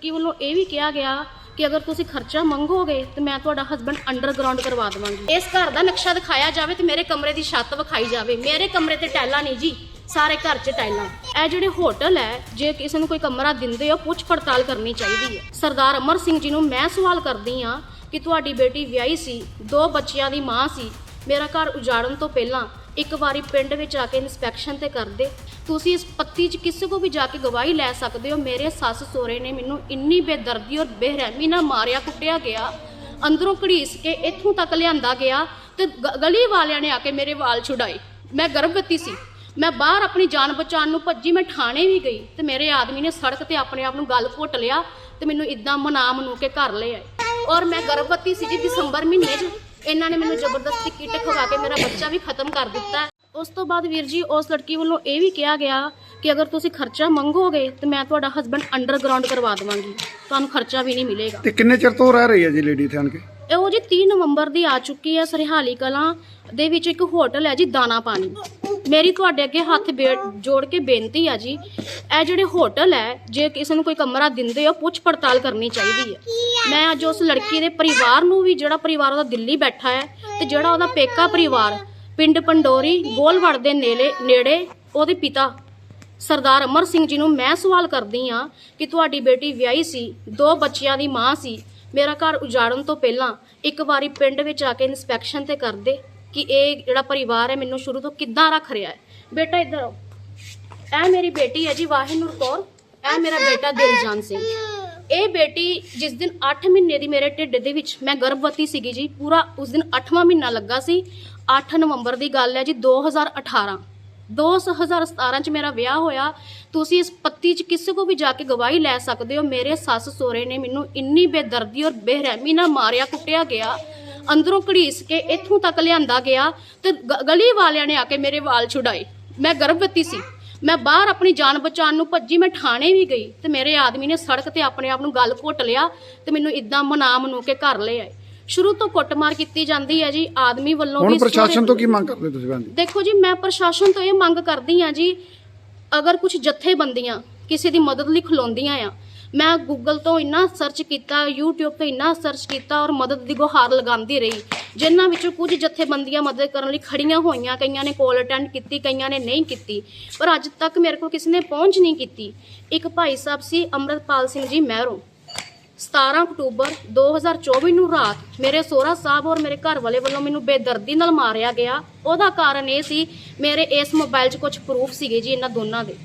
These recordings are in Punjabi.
ਲੜਕੀ ਵੱਲੋਂ ਇਹ ਵੀ ਕਿਹਾ ਗਿਆ ਕਿ ਅਗਰ ਤੁਸੀਂ ਖਰਚਾ ਮੰਗੋਗੇ ਤੇ ਮੈਂ ਤੁਹਾਡਾ ਹਸਬੰਡ ਅੰਡਰਗਰਾਉਂਡ ਕਰਵਾ ਦੇਵਾਂਗੀ। ਇਸ ਘਰ ਦਾ ਨਕਸ਼ਾ ਦਿਖਾਇਆ ਜਾਵੇ ਤੇ ਮੇਰੇ ਕਮਰੇ ਦੀ ਛੱਤ ਵਿਖਾਈ ਜਾਵੇ। ਮੇਰੇ ਕਮਰੇ ਤੇ ਟੈਲਾਂ ਨਹੀਂ ਜੀ, ਸਾਰੇ ਘਰ 'ਚ ਟੈਲਾਂ। ਇਹ ਜਿਹੜੇ ਹੋਟਲ ਹੈ, ਜੇ ਕਿਸੇ ਨੂੰ ਕੋਈ ਕਮਰਾ ਦਿੰਦੇ ਹੋ ਪੁੱਛ ਪੜਤਾਲ ਕਰਨੀ ਚਾਹੀਦੀ ਹੈ। ਸਰਦਾਰ ਅਮਰ ਸਿੰਘ ਜੀ ਨੂੰ ਮੈਂ ਸਵਾਲ ਕਰਦੀ ਆ ਕਿ ਤੁਹਾਡੀ ਬੇਟੀ ਵਿਆਹੀ ਸੀ, ਦੋ ਬੱਚਿਆਂ ਦੀ ਮਾਂ ਸੀ, ਮੇਰਾ ਘਰ ਉਜਾੜਨ ਤੋਂ ਪਹਿਲਾਂ ਇੱਕ ਵਾਰੀ ਪਿੰਡ ਵਿੱਚ ਆ ਕੇ ਇਨਸਪੈਕਸ਼ਨ ਤੇ ਕਰਦੇ ਤੁਸੀਂ ਇਸ ਪੱਤੀ 'ਚ ਕਿਸੇ ਕੋ ਵੀ ਜਾ ਕੇ ਗਵਾਹੀ ਲੈ ਸਕਦੇ ਹੋ? ਮੇਰੇ ਸੱਸ ਸੋਰੇ ਨੇ ਮੈਨੂੰ ਇੰਨੀ ਬੇਦਰਦੀ ਔਰ ਬੇਰਹਿਮੀ ਨਾਲ ਮਾਰਿਆ, ਕੁੱਟਿਆ ਗਿਆ। ਅੰਦਰੋਂ ਘੜੀਸ ਕੇ ਇੱਥੋਂ ਤੱਕ ਲਿਆਂਦਾ ਗਿਆ ਤੇ ਗਲੀ ਵਾਲਿਆਂ ਨੇ ਆ ਕੇ ਮੇਰੇ ਵਾਲ ਛੁਡਾਏ। ਮੈਂ ਗਰਭਵਤੀ ਸੀ। ਮੈਂ ਬਾਹਰ ਆਪਣੀ ਜਾਨ ਬਚਾਉਣ ਨੂੰ ਭੱਜੀ, ਮੈਂ ਥਾਣੇ ਵੀ ਗਈ ਤੇ ਮੇਰੇ ਆਦਮੀ ਨੇ ਸੜਕ ਤੇ ਆਪਣੇ ਆਪ ਨੂੰ ਗਲ ਘੁੱਟ ਲਿਆ ਤੇ ਮੈਨੂੰ ਇਦਾਂ ਮਨਾ ਮਨੂ ਕੇ ਘਰ ਲੈ ਆਏ। ਔਰ ਮੈਂ ਗਰਭਵਤੀ ਸੀ ਜੀ ਦਸੰਬਰ ਮਹੀਨੇ 'ਚ। ਇਹਨਾਂ ਨੇ ਮੈਨੂੰ ਜ਼ਬਰਦਸਤੀ ਕਿੱਟ ਖਵਾ ਕੇ ਮੇਰਾ ਬੱਚਾ ਵੀ ਖਤਮ ਕਰ ਦਿੱਤਾ। ਉਸ ਤੋਂ ਬਾਅਦ ਵੀਰ ਜੀ ਉਸ ਲੜਕੀ ਵੱਲੋਂ ਇਹ ਵੀ ਕਿਹਾ ਗਿਆ ਕਿ ਅਗਰ ਤੁਸੀਂ ਖਰਚਾ ਮੰਗੋਗੇ ਤੇ ਮੈਂ ਤੁਹਾਡਾ ਹਸਬੰਡ ਅੰਡਰਗਰਾਉਂਡ ਕਰਵਾ ਦੇਵਾਂਗੀ। ਤੁਹਾਨੂੰ ਖਰਚਾ ਵੀ ਨਹੀਂ ਮਿਲੇਗਾ। ਤੇ ਕਿੰਨੇ ਚਿਰ ਤੋਂ ਰਹਿ ਰਹੀ ਹੈ ਜੀ ਲੇਡੀ ਇੱਥੇ ਆਣ ਕੇ? ਇਹ ਉਹ ਜੀ 30 ਨਵੰਬਰ ਦੀ ਆ ਚੁੱਕੀ ਹੈ ਸਰਹਾਲੀ ਕਲਾਂ ਦੇ ਵਿੱਚ ਇੱਕ ਹੋਟਲ ਹੈ ਜੀ ਦਾਣਾ ਪਾਣੀ। ਮੇਰੀ ਤੁਹਾਡੇ ਅੱਗੇ ਹੱਥ ਬੇ- ਜੋੜ ਕੇ ਬੇਨਤੀ ਆ ਜੀ ਇਹ ਜਿਹੜੇ ਹੋਟਲ ਹੈ ਜੇ ਕਿਸੇ ਨੂੰ ਕੋਈ ਕਮਰਾ ਦਿੰਦੇ ਹੋ ਪੁੱਛ ਪੜਤਾਲ ਕਰਨੀ ਚਾਹੀਦੀ ਹੈ। ਮੈਂ ਅੱਜ ਉਸ ਲੜਕੀ ਦੇ ਪਰਿਵਾਰ ਨੂੰ ਵੀ ਜਿਹੜਾ ਪਰਿਵਾਰ ਉਹਦਾ ਦਿੱਲੀ ਬੈਠਾ ਹੈ ਤੇ ਜਿਹੜਾ ਉਹਦਾ ਪੇਕਾ ਪਰਿਵਾਰ ਪਿੰਡ ਪੰਡੋਰੀ ਗੋਲਵੜ ਦੇ ਨੇੜੇ ਨੇੜੇ ਉਹਦੇ ਪਿਤਾ ਸਰਦਾਰ ਅਮਰ ਸਿੰਘ ਜੀ ਨੂੰ ਮੈਂ ਸਵਾਲ ਕਰਦੀ ਆ ਕਿ ਤੁਹਾਡੀ ਬੇਟੀ ਵਿਆਹੀ ਸੀ, ਦੋ ਬੱਚਿਆਂ ਦੀ ਮਾਂ ਸੀ, ਮੇਰਾ ਘਰ ਉਜਾੜਨ ਤੋਂ ਪਹਿਲਾਂ ਇੱਕ ਵਾਰੀ ਪਿੰਡ ਵਿੱਚ ਆ ਕੇ ਇਨਸਪੈਕਸ਼ਨ ਤੇ ਕਰਦੇ ਕਿ ਇਹ ਜਿਹੜਾ ਪਰਿਵਾਰ ਹੈ ਮੈਨੂੰ ਸ਼ੁਰੂ ਤੋਂ ਕਿੱਦਾਂ ਰੱਖ ਰਿਹਾ ਹੈ। ਬੇਟਾ ਇੱਧਰ ਆਓ। ਇਹ ਮੇਰੀ ਬੇਟੀ ਹੈ ਜੀ ਵਾਹਿਨੂਰ ਕੌਰ। ਇਹ ਮੇਰਾ ਬੇਟਾ ਦਿਲਜਾਨ ਸਿੰਘ। ਇਹ ਬੇਟੀ ਜਿਸ ਦਿਨ 8 ਮਹੀਨੇ ਦੀ ਮੇਰੇ ਢਿੱਡ ਦੇ ਵਿੱਚ ਮੈਂ ਗਰਭਵਤੀ ਸੀਗੀ ਜੀ, ਪੂਰਾ ਉਸ ਦਿਨ 8ਵਾਂ ਮਹੀਨਾ ਲੱਗਾ ਸੀ। 8 ਨਵੰਬਰ ਦੀ ਗੱਲ ਹੈ ਜੀ 2018 2017 ਚ ਮੇਰਾ ਵਿਆਹ ਹੋਇਆ। ਤੁਸੀਂ ਇਸ ਪੱਤੀ ਚ ਕਿਸੇ ਕੋ ਵੀ ਜਾ ਕੇ ਗਵਾਹੀ ਲੈ ਸਕਦੇ ਹੋ। ਮੇਰੇ ਸੱਸ ਸੋਰੇ ਨੇ ਮੈਨੂੰ ਇੰਨੀ ਬੇਦਰਦੀ ਔਰ ਬੇਰਹਿਮੀ ਨਾਲ ਮਾਰਿਆ, ਕੁੱਟਿਆ ਗਿਆ। ਅੰਦਰੋਂ ਘੜੀਸ ਕੇ ਇੱਥੋਂ ਤੱਕ ਲਿਆਂਦਾ ਗਿਆ ਤੇ ਗ- ਗਲੀ ਵਾਲਿਆਂ ਨੇ ਆ ਕੇ ਮੇਰੇ ਵਾਲ ਛੁਡਾਏ। ਮੈਂ ਗਰਭਵਤੀ ਸੀ। ਮੈਂ ਬਾਹਰ ਆਪਣੀ ਜਾਨ ਬਚਾਉਣ ਨੂੰ ਭੱਜੀ ਮੈਂ ਥਾਣੇ ਵੀ ਗਈ ਤੇ ਮੇਰੇ ਆਦਮੀ ਨੇ ਸੜਕ ਤੇ ਆਪਣੇ ਆਪ ਨੂੰ ਗਲ ਘੁੱਟ ਲਿਆ ਤੇ ਮੈਨੂੰ ਇਦਾਂ ਮਨਾ ਮਨੂ ਕੇ ਘਰ ਲੈ ਆਏ। ਸ਼ੁਰੂ ਤੋਂ ਕੁੱਟਮਾਰ ਕੀਤੀ ਜਾਂਦੀ ਹੈ ਜੀ ਆਦਮੀ ਵੱਲੋਂ ਹੁਣ ਵੀ ਪ੍ਰਸ਼ਾਸਨ ਤੋਂ ਕੀ ਮੰਗ ਕਰਦੇ ਤੁਸੀਂ ਜੀ? ਦੇਖੋ ਜੀ ਮੈਂ ਪ੍ਰਸ਼ਾਸਨ ਤੋਂ ਇਹ ਮੰਗ ਕਰਦੀ ਆ ਜੀ ਅਗਰ ਕੁਝ ਜਥੇਬੰਦੀਆਂ ਕਿਸੇ ਦੀ ਮਦਦ ਲਈ ਖਲੋਂਦੀਆਂ ਆ ਮੈਂ ਗੂਗਲ ਤੋਂ ਇੰਨਾ ਸਰਚ ਕੀਤਾ, YouTube ਤੋਂ ਇੰਨਾ ਸਰਚ ਕੀਤਾ ਔਰ ਮਦਦ ਦੀ ਗੁਹਾਰ ਲਗਾਉਂਦੀ ਰਹੀ। ਜਿਨ੍ਹਾਂ ਵਿੱਚੋਂ ਕੁਝ ਜਥੇਬੰਦੀਆਂ ਮਦਦ ਕਰਨ ਲਈ ਖੜੀਆਂ ਹੋਈਆਂ, ਕਈਆਂ ਨੇ ਕੋਲ ਅਟੈਂਡ ਕੀਤੀ, ਕਈਆਂ ਨੇ ਨਹੀਂ ਕੀਤੀ। ਪਰ ਅੱਜ ਤੱਕ ਮੇਰੇ ਕੋਲ ਕਿਸੇ ਨੇ ਪਹੁੰਚ ਨਹੀਂ ਕੀਤੀ। ਇੱਕ ਭਾਈ ਸਾਹਿਬ ਸੀ, ਅੰਮ੍ਰਿਤਪਾਲ ਸਿੰਘ ਜੀ ਮਹਿਰੋਂ। 17 ਅਕਤੂਬਰ 2024 ਨੂੰ ਰਾਤ ਮੇਰੇ ਸੋਹਰਾ ਸਾਹਿਬ ਔਰ ਮੇਰੇ ਘਰ ਵਾਲੇ ਵੱਲੋਂ ਮੈਨੂੰ ਬੇਦਰਦੀ ਨਾਲ ਮਾਰਿਆ ਗਿਆ। ਉਹਦਾ ਕਾਰਨ ਇਹ ਸੀ, ਮੇਰੇ ਇਸ ਮੋਬਾਈਲ 'ਚ ਕੁਝ ਪ੍ਰੂਫ ਸੀਗੇ ਜੀ ਇਹਨਾਂ ਦੋਨਾਂ ਦੇ।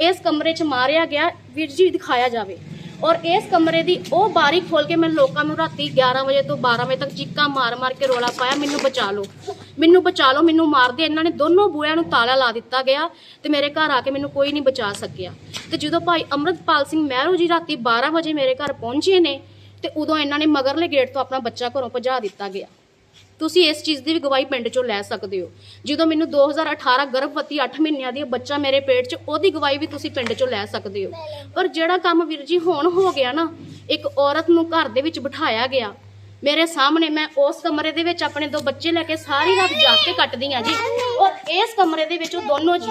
ਇਸ ਕਮਰੇ 'ਚ ਮਾਰਿਆ ਗਿਆ, ਵੀਰ ਜੀ ਦਿਖਾਇਆ ਜਾਵੇ। ਔਰ ਇਸ ਕਮਰੇ ਦੀ ਉਹ ਬਾਰੀ ਖੋਲ ਕੇ ਮੈਂ ਲੋਕਾਂ ਨੂੰ ਰਾਤੀ 11 ਵਜੇ ਤੋਂ 12 ਵਜੇ ਤੱਕ ਚੀਕਾਂ ਮਾਰ ਮਾਰ ਕੇ ਰੋਲਾ ਪਾਇਆ, ਮੈਨੂੰ ਬਚਾ ਲਓ। ਮੈਨੂੰ ਬਚਾ ਲਓ, ਮੈਨੂੰ ਮਾਰਦੇ ਇਹਨਾਂ ਨੇ ਦੋਨੋਂ ਬੂਹਿਆਂ ਨੂੰ ਤਾਲਾ ਲਾ ਦਿੱਤਾ ਗਿਆ ਤੇ ਮੇਰੇ ਘਰ ਆ ਕੇ ਮੈਨੂੰ ਕੋਈ ਨਹੀਂ ਬਚਾ ਸਕਿਆ। ਤੇ ਜਦੋਂ ਭਾਈ ਅੰਮ੍ਰਿਤਪਾਲ ਸਿੰਘ ਮਹਿਰੂ ਜੀ ਰਾਤੀ 12 ਵਜੇ ਮੇਰੇ ਘਰ ਪਹੁੰਚੇ ਨੇ ਤੇ ਉਦੋਂ ਇਹਨਾਂ ਨੇ ਮਗਰਲੇ ਗੇਟ ਤੋਂ ਆਪਣਾ ਬੱਚਾ ਘਰੋਂ ਭਜਾ ਦਿੱਤਾ ਗਿਆ। ਤੁਸੀਂ ਇਸ ਚੀਜ਼ ਦੀ ਵੀ ਗਵਾਹੀ ਪਿੰਡ ਚੋਂ ਲੈ ਸਕਦੇ ਹੋ। ਜਦੋਂ ਮੈਨੂੰ 2018 ਗਰਭਵਤੀ 8 ਮਹੀਨਿਆਂ ਦੀ ਬੱਚਾ ਮੇਰੇ ਪੇਟ 'ਚ, ਉਹਦੀ ਗਵਾਹੀ ਵੀ ਤੁਸੀਂ ਪਿੰਡ ਚੋਂ ਲੈ ਸਕਦੇ ਹੋ। ਪਰ ਜਿਹੜਾ ਕੰਮ ਵੀਰ ਜੀ ਹੁਣ ਹੋ ਗਿਆ ਨਾ, ਇੱਕ ਔਰਤ ਨੂੰ ਘਰ ਦੇ ਵਿੱਚ ਬਿਠਾਇਆ ਗਿਆ, ਮੇਰੇ ਸਾਹਮਣੇ ਮੈਂ ਉਸ ਕਮਰੇ ਦੇ ਵਿੱਚ ਆਪਣੇ ਦੋ ਬੱਚੇ ਲੈ ਕੇ ਸਾਰੀ ਰਾਤ ਜਾਗ ਕੇ ਕੱਟਦੀ ਆ ਜੀ। ਔਰ ਇਸ ਕਮਰੇ ਦੇ ਵਿੱਚ ਉਹ ਦੋਨੋਂ ਜੀ।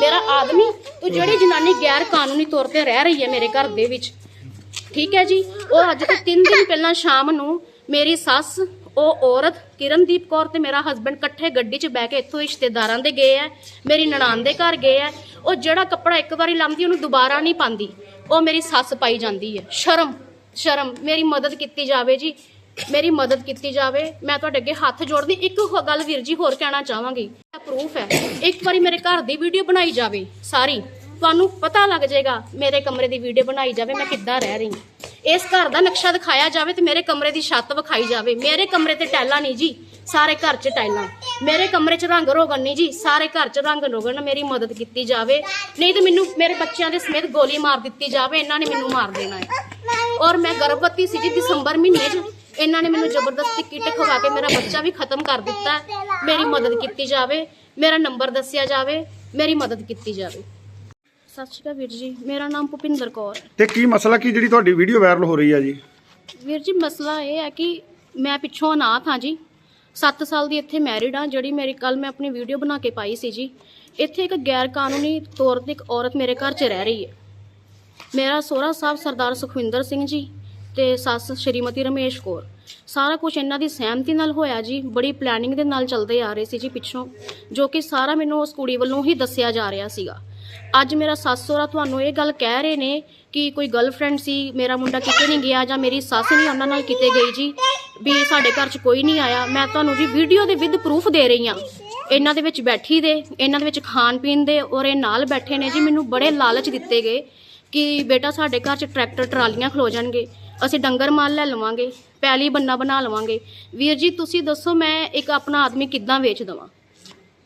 ਮੇਰਾ ਆਦਮੀ ਤੇ ਜਿਹੜੀ ਜਨਾਨੀ ਗੈਰ ਕਾਨੂੰਨੀ ਤੌਰ ਤੇ ਰਹਿ ਰਹੀ ਹੈ ਮੇਰੇ ਘਰ ਦੇ ਵਿੱਚ, ਠੀਕ ਹੈ ਜੀ? ਉਹ ਅੱਜ ਤੋਂ 3 ਦਿਨ ਪਹਿਲਾਂ ਸ਼ਾਮ ਨੂੰ ਮੇਰੀ ਸੱਸ ਉਹ ਔਰਤ ਕਿਰਨਦੀਪ ਕੌਰ ਤੇ ਮੇਰਾ ਹਸਬੰਡ ਇਕੱਠੇ ਗੱਡੀ 'ਚ ਬਹਿ ਕੇ ਇੱਥੋਂ ਰਿਸ਼ਤੇਦਾਰਾਂ ਦੇ ਗਏ ਐ, ਮੇਰੀ ਨਨਾਣ ਦੇ ਘਰ ਗਏ ਐ। ਉਹ ਜਿਹੜਾ ਕੱਪੜਾ ਇੱਕ ਵਾਰੀ ਲਾਉਂਦੀ ਉਹਨੂੰ ਦੁਬਾਰਾ ਨਹੀਂ ਪਾਉਂਦੀ ਉਹ ਮੇਰੀ ਸੱਸ ਪਾਈ ਜਾਂਦੀ ਹੈ ਸ਼ਰਮ ਸ਼ਰਮ, ਮੇਰੀ ਮਦਦ ਕੀਤੀ ਜਾਵੇ ਜੀ। ਮੇਰੀ ਮਦਦ ਕੀਤੀ ਜਾਵੇ। ਮੈਂ ਤੁਹਾਡੇ ਅੱਗੇ ਹੱਥ ਜੋੜਦੀ। ਇੱਕ ਗੱਲ ਵੀਰ ਜੀ ਹੋਰ ਕਹਿਣਾ ਚਾਹਾਂਗੀ। ਪ੍ਰੂਫ ਹੈ ਇੱਕ ਵਾਰੀ ਮੇਰੇ ਘਰ ਦੀ ਵੀਡੀਓ ਬਣਾਈ ਜਾਵੇ, ਸਾਰੀ। ਤੁਹਾਨੂੰ ਪਤਾ ਲੱਗ ਜਾਏਗਾ, ਮੇਰੇ ਕਮਰੇ ਦੀ ਵੀਡੀਓ ਬਣਾਈ ਜਾਵੇ, ਮੈਂ ਕਿੱਦਾਂ ਰਹਿ ਰਹੀ ਹਾਂ। ਇਸ ਘਰ ਦਾ ਨਕਸ਼ਾ ਦਿਖਾਇਆ ਜਾਵੇ ਤੇ ਮੇਰੇ ਕਮਰੇ ਦੀ ਛੱਤ ਵਿਖਾਈ ਜਾਵੇ। ਮੇਰੇ ਕਮਰੇ ਤੇ ਟੈਲਾਂ ਨਹੀਂ ਜੀ, ਸਾਰੇ ਘਰ 'ਚ ਟੈਲਾਂ। ਮੇਰੇ ਕਮਰੇ 'ਚ ਰੰਗ ਰੋਗਨ ਨਹੀਂ ਜੀ, ਸਾਰੇ ਘਰ 'ਚ ਰੰਗ ਰੋਗਨ ਮੇਰੀ ਮਦਦ ਕੀਤੀ ਜਾਵੇ। ਨਹੀਂ ਤੇ ਮੈਨੂੰ ਮੇਰੇ ਬੱਚਿਆਂ ਦੇ ਸਮੇਤ ਗੋਲੀ ਮਾਰ ਦਿੱਤੀ ਜਾਵੇ, ਇਹਨਾਂ ਨੇ ਮੈਨੂੰ ਮਾਰ ਦੇਣਾ ਹੈ। ਔਰ ਮੈਂ ਗਰਭਵਤੀ ਸੀ ਜੀ ਦਸੰਬਰ ਮਹੀਨੇ 'ਚ, ਇਹਨਾਂ ਨੇ ਮੈਨੂੰ ਜ਼ਬਰਦਸਤੀ ਕਿੱਟ ਖਵਾ ਕੇ ਮੇਰਾ ਬੱਚਾ ਵੀ ਖਤਮ ਕਰ ਦਿੱਤਾ ਮੇਰੀ ਮਦਦ ਕੀਤੀ ਜਾਵੇ, ਮੇਰਾ ਨੰਬਰ ਦੱਸਿਆ ਜਾਵੇ, ਮੇਰੀ ਮਦਦ ਕੀਤੀ ਜਾਵੇ। ਸਤਿ ਸ਼੍ਰੀ ਅਕਾਲ ਵੀਰ ਜੀ। ਮੇਰਾ ਨਾਮ ਭੁਪਿੰਦਰ ਕੌਰ ਹੈ। ਤੇ ਕੀ ਮਸਲਾ ਕੀ ਜਿਹੜੀ ਤੁਹਾਡੀ ਵੀਡੀਓ ਵਾਇਰਲ ਹੋ ਰਹੀ ਹੈ ਜੀ? ਵੀਰ ਜੀ ਮਸਲਾ ਇਹ ਹੈ ਕਿ ਮੈਂ ਪਿੱਛੋਂ ਅਨਾਥ ਹਾਂ ਜੀ। 7 ਸਾਲ ਦੀ ਇੱਥੇ ਮੈਰਿਡ ਹਾਂ ਜਿਹੜੀ ਮੇਰੀ ਕੱਲ ਮੈਂ ਆਪਣੀ ਵੀਡੀਓ ਬਣਾ ਕੇ ਪਾਈ ਸੀ ਜੀ। ਇੱਥੇ ਇੱਕ ਗੈਰ ਕਾਨੂੰਨੀ ਤੌਰ ਤੇ ਇੱਕ ਔਰਤ ਮੇਰੇ ਘਰ 'ਚ ਰਹਿ ਰਹੀ ਹੈ। ਮੇਰਾ ਸੋਹਰਾ ਸਾਹਿਬ ਸਰਦਾਰ ਸੁਖਵਿੰਦਰ ਸਿੰਘ ਜੀ ਤੇ ਸੱਸ ਸ਼੍ਰੀਮਤੀ ਰਮੇਸ਼ ਕੌਰ। ਸਾਰਾ ਕੁਝ ਇਹਨਾਂ ਦੀ ਸਹਿਮਤੀ ਨਾਲ ਹੋਇਆ ਜੀ। ਬੜੀ ਪਲੈਨਿੰਗ ਦੇ ਨਾਲ ਚੱਲਦੇ ਆ ਰਹੇ ਸੀ ਜੀ ਪਿੱਛੋਂ ਜੋ ਕਿ ਸਾਰਾ ਮੈਨੂੰ ਉਸ ਕੁੜੀ ਵੱਲੋਂ ਹੀ ਦੱਸਿਆ ਜਾ ਰਿਹਾ ਸੀਗਾ। ਅੱਜ ਮੇਰਾ ਸੱਸ ਸਹੁਰਾ ਤੁਹਾਨੂੰ ਇਹ ਗੱਲ ਕਹਿ ਰਹੇ ਨੇ ਕਿ ਕੋਈ ਗਰਲਫ੍ਰੈਂਡ ਸੀ, ਮੇਰਾ ਮੁੰਡਾ ਕਿਤੇ ਨਹੀਂ ਗਿਆ ਜਾਂ ਮੇਰੀ ਸੱਸ ਨਹੀਂ ਉਹਨਾਂ ਨਾਲ ਕਿਤੇ ਗਈ ਜੀ, ਵੀ ਸਾਡੇ ਘਰ 'ਚ ਕੋਈ ਨਹੀਂ ਆਇਆ। ਮੈਂ ਤੁਹਾਨੂੰ ਜੀ ਵੀਡੀਓ ਦੇ ਵਿਦ ਪ੍ਰੂਫ ਦੇ ਰਹੀ ਹਾਂ। ਇਹਨਾਂ ਦੇ ਵਿੱਚ ਬੈਠੀ ਦੇ, ਇਹਨਾਂ ਦੇ ਵਿੱਚ ਖਾਣ ਪੀਣ ਦੇ ਔਰ ਇਹ ਨਾਲ ਬੈਠੇ ਨੇ ਜੀ, ਮੈਨੂੰ ਬੜੇ ਲਾਲਚ ਦਿੱਤੇ ਗਏ ਕਿ ਬੇਟਾ ਸਾਡੇ ਘਰ 'ਚ ਟਰੈਕਟਰ ਟਰਾਲੀਆਂ ਖਲੋ ਜਾਣਗੇ, ਅਸੀਂ ਡੰਗਰ ਮਾਲ ਲੈ ਲਵਾਂਗੇ, ਪੈਲੀ ਬੰਨਾ ਬਣਾ ਲਵਾਂਗੇ। ਵੀਰ ਜੀ, ਤੁਸੀਂ ਦੱਸੋ ਮੈਂ ਇੱਕ ਆਪਣਾ ਆਦਮੀ ਕਿੱਦਾਂ ਵੇਚ ਦਵਾਂ?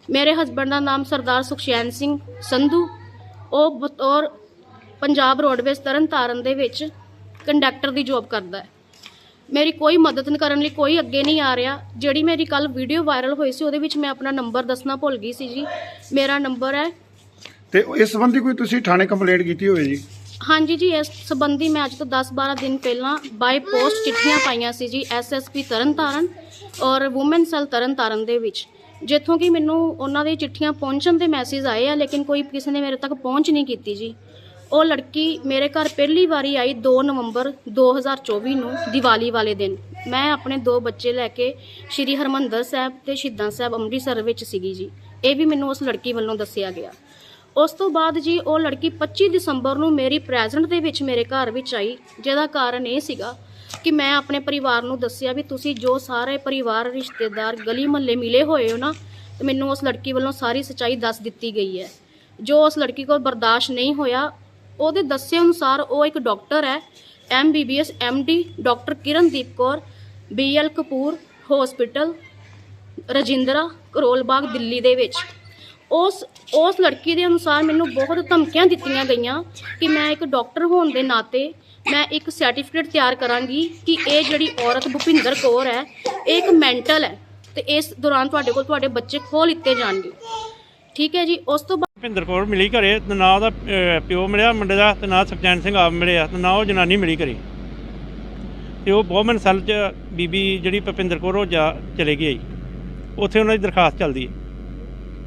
ਮੇਰੇ ਹਸਬੰਡ ਦਾ ਨਾਮ ਸਰਦਾਰ ਸੁਖਸ਼ੈਨ ਸਿੰਘ ਸੰਧੂ। ਉਹ ਬਤੌਰ ਪੰਜਾਬ ਰੋਡਵੇਜ਼ ਤਰਨ ਤਾਰਨ ਦੇ ਵਿੱਚ ਕੰਡਕਟਰ ਦੀ ਜੌਬ ਕਰਦਾ ਹੈ। ਮੇਰੀ ਕੋਈ ਮਦਦ ਕਰਨ ਲਈ ਕੋਈ ਅੱਗੇ ਨਹੀਂ ਆ ਰਿਹਾ। ਜਿਹੜੀ ਮੇਰੀ ਕੱਲ ਵੀਡੀਓ ਵਾਇਰਲ ਹੋਈ ਸੀ ਉਹਦੇ ਵਿੱਚ ਮੈਂ ਆਪਣਾ ਨੰਬਰ ਦੱਸਣਾ ਭੁੱਲ ਗਈ ਸੀ ਜੀ। ਮੇਰਾ ਨੰਬਰ ਹੈ ਤੇ ਇਸ ਸੰਬੰਧੀ ਕੋਈ ਤੁਸੀਂ ਥਾਣੇ ਕੰਪਲੇਂਟ ਕੀਤੀ ਹੋਵੇ ਜੀ? ਹਾਂਜੀ ਜੀ ਇਸ ਸੰਬੰਧੀ ਮੈਂ ਅੱਜ ਤੋਂ 10-12 ਦਿਨ ਪਹਿਲਾਂ ਬਾਈ ਪੋਸਟ ਚਿੱਠੀਆਂ ਪਾਈਆਂ ਸੀ ਜੀ ਐਸਐਸਪੀ ਤਰਨਤਾਰਨ ਔਰ ਔਮਨ ਸੈਲ ਤਰਨਤਾਰਨ ਦੇ ਵਿੱਚ। ਜਿੱਥੋਂ ਕਿ ਮੈਨੂੰ ਉਹਨਾਂ ਦੀ ਚਿੱਠੀਆਂ ਪਹੁੰਚਣ ਦੇ ਮੈਸੇਜ ਆਏ ਆ, ਲੇਕਿਨ ਕੋਈ ਕਿਸੇ ਨੇ ਮੇਰੇ ਤੱਕ ਪਹੁੰਚ ਨਹੀਂ ਕੀਤੀ ਜੀ। ਉਹ ਲੜਕੀ ਮੇਰੇ ਘਰ ਪਹਿਲੀ ਵਾਰੀ ਆਈ 2 ਨਵੰਬਰ 2024 ਨੂੰ, ਦੀਵਾਲੀ ਵਾਲੇ ਦਿਨ। ਮੈਂ ਆਪਣੇ ਦੋ ਬੱਚੇ ਲੈ ਕੇ ਸ਼੍ਰੀ ਹਰਮੰਦਰ ਸਾਹਿਬ ਤੇ ਸ਼ਹੀਦਾਂ ਸਾਹਿਬ ਅੰਮ੍ਰਿਤਸਰ ਵਿੱਚ ਸੀਗੀ ਜੀ। ਇਹ ਵੀ ਮੈਨੂੰ ਉਸ ਲੜਕੀ ਵੱਲੋਂ ਦੱਸਿਆ ਗਿਆ। ਉਸ ਤੋਂ ਬਾਅਦ ਜੀ ਉਹ ਲੜਕੀ 25 ਦਸੰਬਰ ਨੂੰ ਮੇਰੀ ਪ੍ਰੈਜ਼ੈਂਟ ਦੇ ਵਿੱਚ ਮੇਰੇ ਘਰ ਵਿੱਚ ਆਈ, ਜਿਹਦਾ ਕਾਰਨ ਇਹ ਸੀਗਾ ਕਿ ਮੈਂ ਆਪਣੇ ਪਰਿਵਾਰ ਨੂੰ ਦੱਸਿਆ ਵੀ ਤੁਸੀਂ ਜੋ ਸਾਰੇ ਪਰਿਵਾਰ, ਰਿਸ਼ਤੇਦਾਰ ਗਲੀ ਮਹੱਲੇ ਮਿਲੇ ਹੋਏ ਹੋ ਨਾ, ਤੇ ਮੈਨੂੰ ਉਸ ਲੜਕੀ ਵੱਲੋਂ ਸਾਰੀ ਸੱਚਾਈ ਦੱਸ ਦਿੱਤੀ ਗਈ ਹੈ। ਜੋ ਉਸ ਲੜਕੀ ਕੋਲ ਬਰਦਾਸ਼ਤ ਨਹੀਂ ਹੋਇਆ, ਉਹਦੇ ਦੱਸੇ ਅਨੁਸਾਰ ਉਹ ਇੱਕ ਡਾਕਟਰ ਹੈ MBBS MD doctor Kirandeep Kaur BL Kapoor hospital Rajindra Karol Bagh Delhi ਦੇ ਵਿੱਚ। ਉਸ ਉਸ ਲੜਕੀ ਦੇ ਅਨੁਸਾਰ ਮੈਨੂੰ ਬਹੁਤ ਧਮਕੀਆਂ ਦਿੱਤੀਆਂ ਗਈਆਂ ਕਿ ਮੈਂ ਇੱਕ ਡਾਕਟਰ ਹੋਣ ਦੇ ਨਾਤੇ ਮੈਂ ਇੱਕ ਸਰਟੀਫਿਕੇਟ ਤਿਆਰ ਕਰਾਂਗੀ ਕਿ ਇਹ ਜਿਹੜੀ ਔਰਤ ਭੁਪਿੰਦਰ ਕੌਰ ਹੈ, ਇਹ ਇੱਕ ਮੈਂਟਲ ਹੈ ਤੇ ਇਸ ਦੌਰਾਨ ਤੁਹਾਡੇ ਕੋਲ ਤੁਹਾਡੇ ਬੱਚੇ ਖੋਹ ਲਿੱਤੇ ਜਾਣਗੇ। ਠੀਕ ਹੈ ਜੀ, ਉਸ ਤੋਂ ਬਾਅਦ ਭਿੰਦਰ ਕੌਰ ਮਿਲੀ ਘਰੇ, ਤੇ ਨਾ ਉਹਦਾ ਪਿਓ ਮਿਲਿਆ ਮੁੰਡੇ ਦਾ ਤੇ ਨਾ ਸੁਖਚੈਨ ਸਿੰਘ ਆਪ ਮਿਲਿਆ ਤੇ ਨਾ ਉਹ ਜਨਾਨੀ ਮਿਲੀ ਘਰੇ। ਤੇ ਉਹ ਬਹੁਮਨ ਸੈੱਲ ਚ ਬੀਬੀ ਜਿਹੜੀ ਭਪਿੰਦਰ ਕੌਰ ਉਹ ਜਾ ਚਲੇ ਗਈ ਉੱਥੇ ਉਹਨਾਂ ਦੀ ਦਰਖਾਸਤ ਚੱਲਦੀ ਹੈ।